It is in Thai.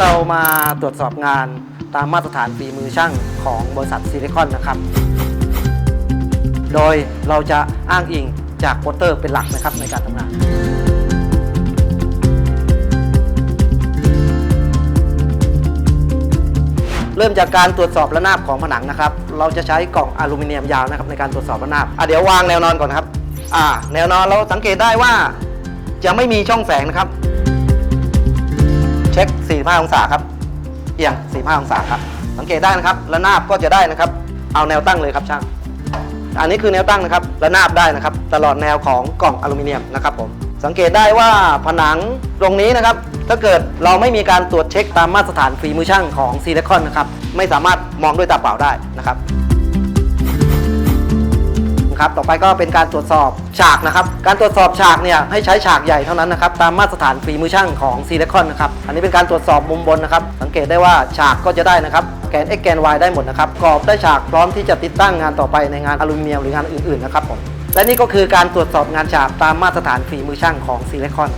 เรามาตรวจสอบงานตามมาตรฐานฝีมือช่างของบริษัทซิลิคอนนะครับ โดยเราจะอ้างอิงจากโปสเตอร์เป็นหลักนะครับในการทำงาน เริ่มจากการตรวจสอบระนาบของผนังนะครับ เราจะใช้กล่องอลูมิเนียมยาวนะครับในการตรวจสอบระนาบอะเดี๋ยววางแนวนอนก่อนครับอ่าแนวนอนเราสังเกตได้ว่าจะไม่มีช่องแสงนะครับ เช็ค 45 องศาครับ เอียง 45 องศาครับ สังเกตได้นะครับ ระนาบก็จะได้นะครับ เอาแนวตั้งเลยครับช่าง อันนี้คือแนวตั้งนะครับ ระนาบได้นะครับ ตลอดแนวของกล่องอลูมิเนียมนะครับผม สังเกตได้ว่าผนังตรงนี้นะครับ ถ้าเกิดเราไม่มีการตรวจเช็คตามมาตรฐานฝีมือช่างของซีลิคอนนะครับ ไม่สามารถมองด้วยตาเปล่าได้นะครับ ครับต่อไปก็เป็นการตรวจสอบฉากนะครับการตรวจสอบฉากเนี่ยให้ใช้ฉากใหญ่เท่านั้นนะครับตามมาตรฐานฝีมือช่างของซีลิคอนนะครับอันนี้เป็นการตรวจสอบมุมบนนะครับสังเกตได้ว่าฉากก็จะได้นะครับแกน x แกน y ได้หมดนะครับกรอบได้ฉากพร้อมที่จะติดตั้งงานต่อไปในงานอลูมิเนียมหรืองานอื่นๆนะครับผมและนี่ก็คือการตรวจสอบงานฉากตามมาตรฐานฝีมือช่างของซีลิคอน